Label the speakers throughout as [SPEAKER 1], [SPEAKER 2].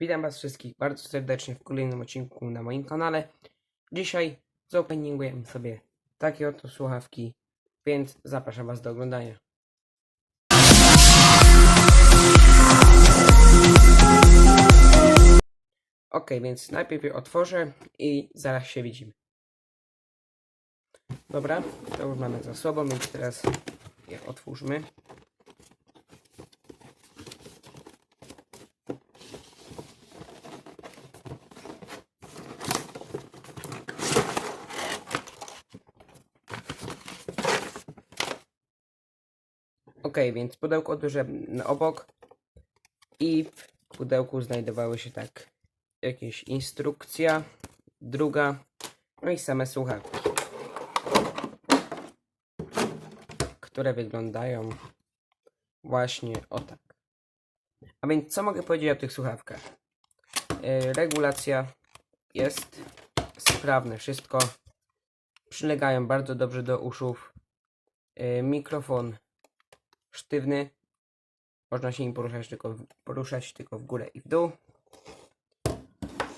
[SPEAKER 1] Witam Was wszystkich bardzo serdecznie w kolejnym odcinku na moim kanale. Dzisiaj zopeningujemy sobie takie oto słuchawki, więc zapraszam Was do oglądania. Ok, więc najpierw je otworzę i zaraz się widzimy. Dobra, to już mamy za sobą, więc teraz je otwórzmy. Ok, więc pudełko odłożyłem na obok i w pudełku znajdowały się tak jakieś instrukcja, druga, no i same słuchawki, które wyglądają właśnie o tak. A więc co mogę powiedzieć o tych słuchawkach? Yy, regulacja jest sprawne, wszystko przylegają bardzo dobrze do uszów. Yy, mikrofon sztywny. Można się nim poruszać tylko, w, poruszać tylko w górę i w dół.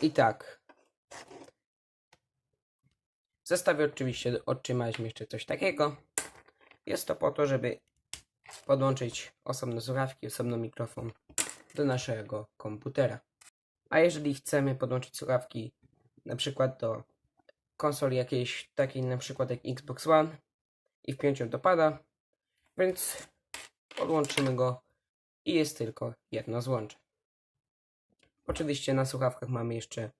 [SPEAKER 1] I tak. W zestawie oczywiście otrzymaliśmy jeszcze coś takiego. Jest to po to, żeby podłączyć osobno słuchawki, osobno mikrofon do naszego komputera. A jeżeli chcemy podłączyć słuchawki na przykład do konsoli jakiejś takiej na przykład jak Xbox One i wpiąć ją do pada, więc podłączymy go i jest tylko jedno złącze. Oczywiście na słuchawkach mamy jeszcze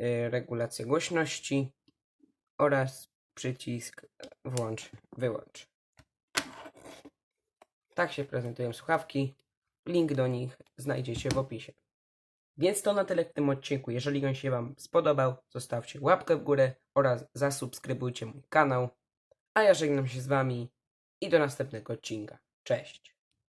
[SPEAKER 1] y, regulację głośności oraz przycisk włącz, wyłącz. Tak się prezentują słuchawki. Link do nich znajdziecie w opisie. Więc to na tyle w tym odcinku. Jeżeli on się Wam spodobał, zostawcie łapkę w górę oraz zasubskrybujcie mój kanał. A ja żegnam się z Wami i do następnego odcinka. Cześć!